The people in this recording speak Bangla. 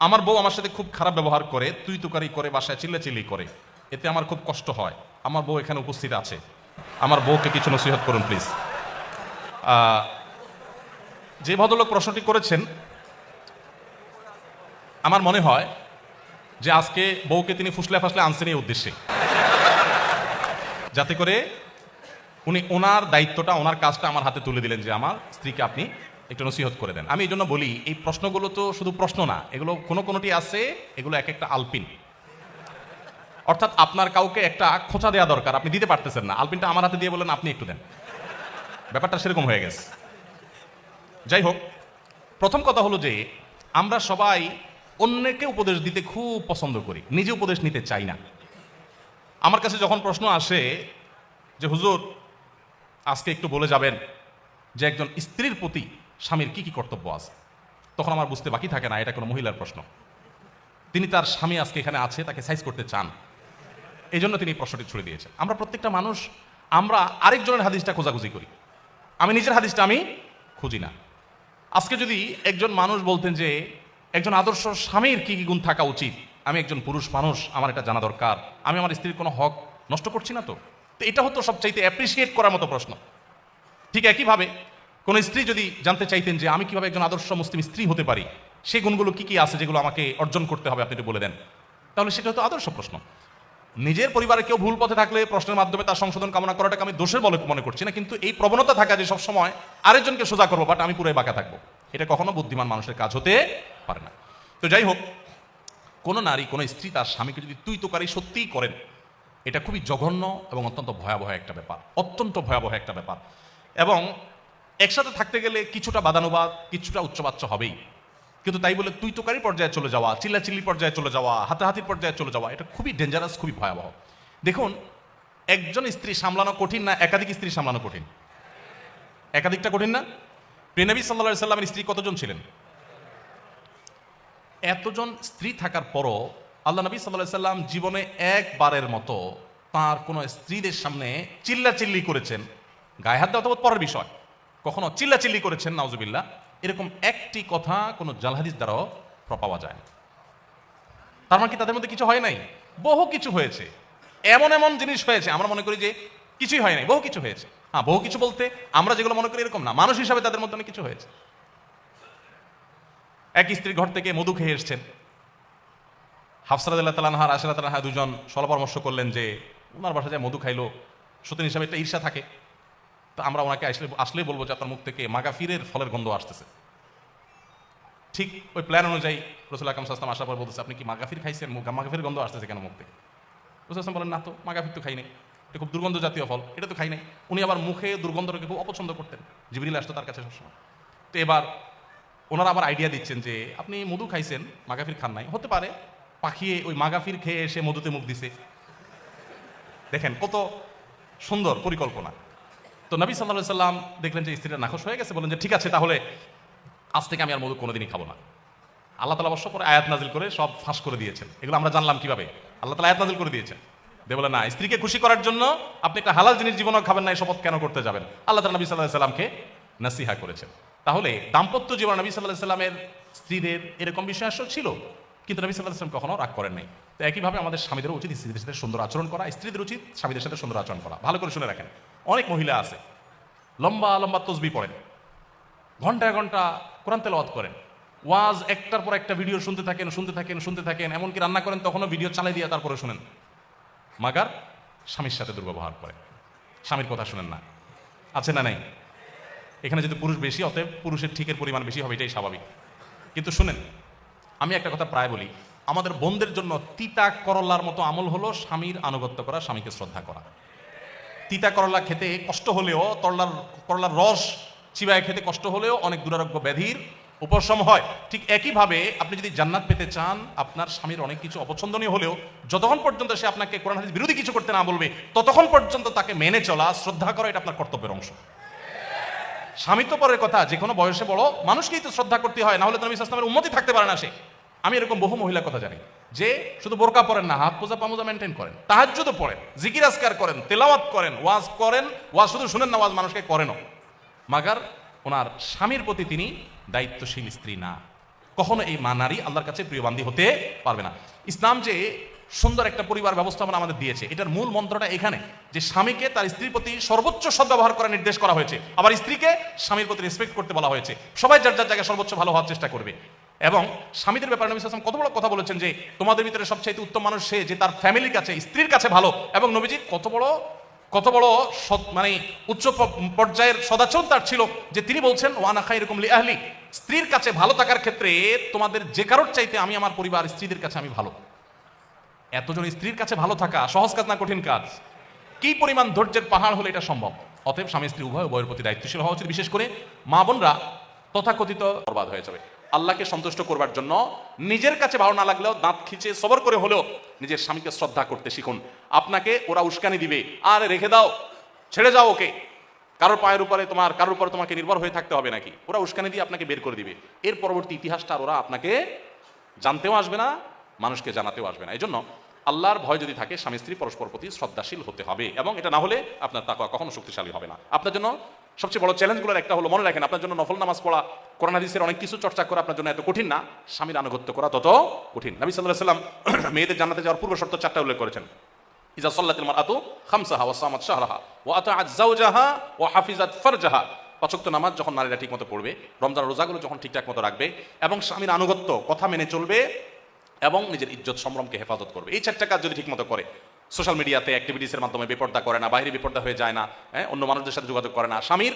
আমার বউ আমার সাথে খুব খারাপ ব্যবহার করে, তুই তুকারি করে, বাসায় চিল্লাচিল্লি করে। এতে আমার খুব কষ্ট হয়। আমার বউ এখানে উপস্থিত আছে। আমার বউকে কিছু নসিহত করুন, প্লিজ। যে ভদ্রলোক প্রশ্নটি করেছেন, আমার মনে হয় যে আজকে বউকে তিনি ফুসলে ফাসলে আনছেন এই উদ্দেশ্যে। যাতে করে উনি ওনার দায়িত্বটা, ওনার কাজটা আমার হাতে তুলে দিলেন যে আমার স্ত্রীকে আপনি একটু নসিহত করে দেন। আমি এই জন্য বলি, এই প্রশ্নগুলো তো শুধু প্রশ্ন না, এগুলো কোনো কোনোটি আছে, এগুলো এক একটা আলপিন। অর্থাৎ আপনার কাউকে একটা খোঁচা দেওয়া দরকার, আপনি দিতে পারতেছেন না। আলপিনটা আমার হাতে দিয়ে বলেন আপনি একটু দেন। ব্যাপারটা সেরকম হয়ে গেছে। যাই হোক, প্রথম কথা হলো যে, আমরা সবাই অন্যকে উপদেশ দিতে খুব পছন্দ করি, নিজে উপদেশ নিতে চাই না। আমার কাছে যখন প্রশ্ন আসে যে, হুজুর, আজকে একটু বলে যাবেন যে, একজন স্ত্রীর প্রতি স্বামীর কি কি কর্তব্য আছে? তখন আমার বুঝতে বাকি থাকে না, এটা কোনো মহিলার প্রশ্ন। তিনি তার স্বামী আজকে এখানে আছে, তাকে সাইজ করতে চান। এই জন্য তিনি প্রশ্নটি ছুড়ে দিয়েছেন। আমরা প্রত্যেকটা মানুষ, আমরা আরেকজনের হাদিসটা খোঁজাখুঁজি করি। আমি নিজের হাদিসটা আমি খুঁজি না। আজকে যদি একজন মানুষ বলতেন যে, একজন আদর্শ স্বামীর কি কি গুণ থাকা উচিত? আমি একজন পুরুষ মানুষ, আমার এটা জানা দরকার। আমি আমার স্ত্রীর কোনো হক নষ্ট করছি না তো? তো এটা হতো সবচাইতে অ্যাপ্রিসিয়েট করার মতো প্রশ্ন। ঠিক একইভাবে কোন স্ত্রী যদি জানতে চাইতেন যে আমি কীভাবে একজন আদর্শ মুসলিম স্ত্রী হতে পারি সেই গুণগুলো কি কি আছে যেগুলো আমাকে অর্জন করতে হবে আপনি একটু বলে দেন। তাহলে সেটা হতো আদর্শ প্রশ্ন। নিজের পরিবারে কেউ ভুল পথে থাকলে প্রশ্নের মাধ্যমে তার সংশোধন কামনা করাটাকে আমি দোষের বলে মনে করছি না, কিন্তু এই প্রবণতা থাকা যে সবসময় আরেকজনকে সোজা করব বাট আমি পুরো বাঁকা থাকব। এটা কখনো বুদ্ধিমান মানুষের কাজ হতে পারে না। তো যাই হোক, কোনো নারী, কোনো স্ত্রী তার স্বামীকে যদি তুই তোকারি সত্যিই করেন, এটা খুবই জঘন্য এবং অত্যন্ত ভয়াবহ একটা ব্যাপার। অত্যন্ত ভয়াবহ একটা ব্যাপার। এবং একসাথে থাকতে গেলে কিছুটা বাদানুবাদ, কিছুটা উচ্চবাচ্য হবেই। কিন্তু তাই বলে তুই তোকারি পর্যায়ে চলে যাওয়া, চিল্লাচিল্লি পর্যায়ে চলে যাওয়া, হাতাহাতির পর্যায়ে চলে যাওয়া, এটা খুবই ডেঞ্জারাস খুবই ভয়াবহ। দেখুন, একজন স্ত্রী সামলানো কঠিন না একাধিক স্ত্রী সামলানো কঠিন? একাধিকটা কঠিন না? প্রেনবী সাল্লা সাল্লামের স্ত্রী কতজন ছিলেন? এতজন স্ত্রী থাকার পরও আল্লাহ নবী সাল্লাহ সাল্লাম জীবনে একবারের মতো তার কোনো স্ত্রীদের সামনে চিল্লাচিল্লি করেছেন, গায়ে হাত দেওয়া তো পরের বিষয়। কখনো চিল্লাচিল্লি করেছেন, নাউজুবিল্লাহ। এরকম একটি কথা কোনো জালহাদিস দ্বারাও পাওয়া যায় না। তার মানে কি তাদের মধ্যে কিছু হয় নাই? বহু কিছু হয়েছে। এমন এমন জিনিস হয়েছে, আমরা মনে করি যে কিছুই হয় নাই, বহু কিছু হয়েছে। হ্যাঁ বহু কিছু বলতে আমরা যেগুলো মনে করি এরকম না, মানুষ হিসাবে তাদের মধ্যে অনেক কিছু হয়েছে। এক স্ত্রীর ঘর থেকে মধু খেয়ে এসছেন। হাফসারাদ তালানহার আশারা তালানহা দুজন সল পরামর্শ করলেন যে ওনার বাসা যায় মধু খাইলো। সতীন হিসাবে একটা ঈর্ষা থাকে। তো আমরা ওনাকে আসলে, আসলেই বলব যে আপনার মুখ থেকে মাগাফিরের ফলের গন্ধ আসতেছে। ঠিক ওই প্ল্যান অনুযায়ী রসুল আকাম সাস্তাম আসার পর বলতেছে, আপনি কি মাগাফির খাইছেন? মাগাফির গন্ধ আসতেছে কেন মুখ থেকে? রসুল আসলাম বলেন, না তো, মাগাফির তো খাই নাই। এটা খুব দুর্গন্ধ জাতীয় ফল, এটা তো খাই নাই। উনি আবার মুখে দুর্গন্ধটাকে খুব অপছন্দ করতেন। জিবরিল আসতো তার কাছে সবসময়। তো এবার ওনারা আবার আইডিয়া দিচ্ছেন যে, আপনি মধু খাইছেন, মাগাফির খান নাই। হতে পারে পাখিয়ে ওই মাগাফির খেয়ে এসে মধুতে মুখ দিছে। দেখেন কত সুন্দর পরিকল্পনা। তো নবী সাল্লাহ সাল্লাম দেখলেন যে স্ত্রীরা নাখোশ হয়ে গেছে বলেন যে, ঠিক আছে, তাহলে আজ থেকে আমি আর মধু কোনোদিনই খাব না। আল্লাহ তালা অবশ্য করে আয়াত নাজিল করে সব ফাঁস করে দিয়েছেন। এগুলো আমরা জানলাম কীভাবে? আল্লাহ তালা আয়াত নাজিল করে দিয়েছেন। দে বলে, না, স্ত্রীকে খুশি করার জন্য আপনি একটা হালাল জিনিস জীবনও খাবেন না এই শপথ কেন করতে যাবেন? আল্লাহ তালা নবী সাল্লাহ সাল্লামকে নাসিহা করেছেন। তাহলে দাম্পত্য জীবন নবী সাল্লাহ সাল্লামের স্ত্রীদের এরকম বিষয় আসলে ছিল? কিন্তু নবী সাল্লাহ সাল্লাম কখনো রাগ করেন নাই। তো একইভাবে আমাদের স্বামীদের উচিত স্ত্রীদের সাথে সুন্দর আচরণ করা, স্ত্রীদের উচিত স্বামীদের সাথে সুন্দর আচরণ করা। ভালো করে শুনে রাখেন। অনেক মহিলা আছে, লম্বা লম্বা তসবি পড়েন, ঘন্টায় ঘণ্টা কোরআন তেলাওয়াত করেন, ওয়াজ একটার পর একটা ভিডিও শুনতে থাকেন শুনতে থাকেন শুনতে থাকেন, এমনকি রান্না করেন, তখনও ভিডিও চালিয়ে দিয়ে তারপরে শুনেন। মাগার স্বামীর সাথে দুর্ব্যবহার করে স্বামীর কথা শুনেন না। আছে না নাই? এখানে যদি পুরুষ বেশি, অতএব পুরুষের ঠিকের পরিমাণ বেশি হবে, এটাই স্বাভাবিক। কিন্তু শুনেন আমি একটা কথা প্রায় বলি, আমাদের বোনদের জন্য তিতা করলার মতো আমল হলো স্বামীর আনুগত্য করা, স্বামীকে শ্রদ্ধা করা। তিতা করলা খেতে কষ্ট হলেও, তরলার, করলার রস চিবায় খেতে কষ্ট হলেও অনেক দুরারোগ্য ব্যাধির উপশম হয়। ঠিক একইভাবে আপনি যদি জান্নাত পেতে চান, আপনার স্বামীর অনেক কিছু অপছন্দনীয় হলেও, যতক্ষণ পর্যন্ত সে আপনাকে কোরআন বিরোধী কিছু করতে না বলবে, ততক্ষণ পর্যন্ত তাকে মেনে চলা, শ্রদ্ধা করা এটা আপনার কর্তব্যের অংশ। স্বামী তো পরের কথা, যে কোনো বয়সে বড় মানুষকেই তো শ্রদ্ধা করতে হয়, না হলে তো নবী ইসলামের উন্মতি থাকতে পারে না সে। আমি এরকম বহু মহিলার কথা জানি, যে শুধু বোরকা পরেন না, হাত পোজা পামোজা মেনটেন করেন তাহাজ্জুদও পড়েন, জিকির, আজকার করেন, তেলাওয়াত করেন, ওয়াজ করেন, ওয়াজ শুধু শুনেন না, ওয়াজ মানুষকে করেনও। মাগার ওনার স্বামীর প্রতি তিনি দায়িত্বশীল স্ত্রী না। কখনো এই মা নারী আল্লাহর কাছে প্রিয় বান্ধী হতে পারবে না। ইসলাম যে সুন্দর একটা পরিবার ব্যবস্থাপনা আমাদের দিয়েছে, এটার মূল মন্ত্রটা এখানে, যে স্বামীকে তার স্ত্রীর প্রতি সর্বোচ্চ সদ্ব্যবহার করার নির্দেশ করা হয়েছে, আবার স্ত্রীকে স্বামীর প্রতি রেসপেক্ট করতে বলা হয়েছে। সবাই যার যার জায়গায় সর্বোচ্চ ভালো হওয়ার চেষ্টা করবে। এবং স্বামীদের ব্যাপারে নবী ওয়াসাল্লাম কত বড় কথা বলেছেন যে, তোমাদের ভিতরে সবচাইতে উত্তম মানুষ সে যে তার ফ্যামিলির কাছে, স্ত্রীর কাছে ভালো। এবং নবীজি কত বড় কত বড় মানে উচ্চ পর্যায়ের সদাচরণ তার ছিল যে তিনি বলছেন ওয়ানা খাই এরকম আহলি। স্ত্রীর কাছে ভালো থাকার ক্ষেত্রে তোমাদের যে কারোর চাইতে আমি আমার পরিবার, স্ত্রীদের কাছে আমি ভালো। এতজন স্ত্রীর কাছে ভালো থাকা সহজ কাজ না কঠিন কাজ? কি পরিমাণ ধৈর্যের পাহাড় হলে এটা সম্ভব? অতএব স্বামী স্ত্রী উভয় উভয়ের প্রতি দায়িত্বশীল হওয়া উচিত। বিশেষ করে মা বোনরা তথাকথিত বরবাদ হয়ে যাবে। আল্লাহকে সন্তুষ্ট করবার জন্য নিজের কাছে ভালো না লাগলেও দাঁত খিচে সবর করে হলেও নিজের স্বামীকে শ্রদ্ধা করতে শিখুন। আপনাকে ওরা উস্কানি দিবে। আর রেখে দাও। ছেড়ে যাও ওকে। কারোর পায়ের উপরে তোমার কারোর উপরে তোমাকে নির্ভর হয়ে থাকতে হবে নাকি? ওরা উস্কানি দিয়ে আপনাকে বের করে দিবে। এর পরবর্তী ইতিহাসটা ওরা আপনাকে জানতেও আসবে না, মানুষকে জানাতেও আসবে না। এই জন্য আল্লাহর ভয় যদি থাকে, স্বামী স্ত্রী পরস্পর প্রতি শ্রদ্ধাশীল হতে হবে এবং এটা না হলে আপনার তাকওয়া কখনো শক্তিশালী হবে না। আপনার জন্য সবচেয়ে বড় চ্যালেঞ্জগুলোর একটা হলো, মনে রাখেন, আপনার জন্য নফল নামাজ পড়া, কোরআন হাদিসের অনেক কিছু চর্চা করা আপনার জন্য এত কঠিন না, স্বামীর আনুগত্য করা তত কঠিন। নবী সাল্লাহ সাল্লাম মেয়েদের জান্নাতে যাওয়ার পূর্ব শর্ত চারটা উল্লেখ করেছেন। ইজা সাল্লাতিল মারআতু খামসাহা ওয়া সামাত শাহরাহা ওয়া আতাআত যাওজাহা ওয়া হাফিজাত ফারজাহা। পাঁচক্ত নামাজ যখন নারীরা ঠিকমতো পড়বে রমজান রোজাগুলো যখন ঠিকঠাক মতো রাখবে এবং স্বামীর আনুগত্য, কথা মেনে চলবে এবং নিজের ইজ্জত সম্ভ্রমকে হেফাজত করবে। এই চারটা কাজ যদি ঠিকমতো করে সোশ্যাল মিডিয়াতে অ্যাক্টিভিটিসের মাধ্যমে বেপর্দা করে না বাইরে বেপর্দা হয়ে যায় না হ্যাঁ অন্য মানুষদের সাথে যোগাযোগ করে না। স্বামীর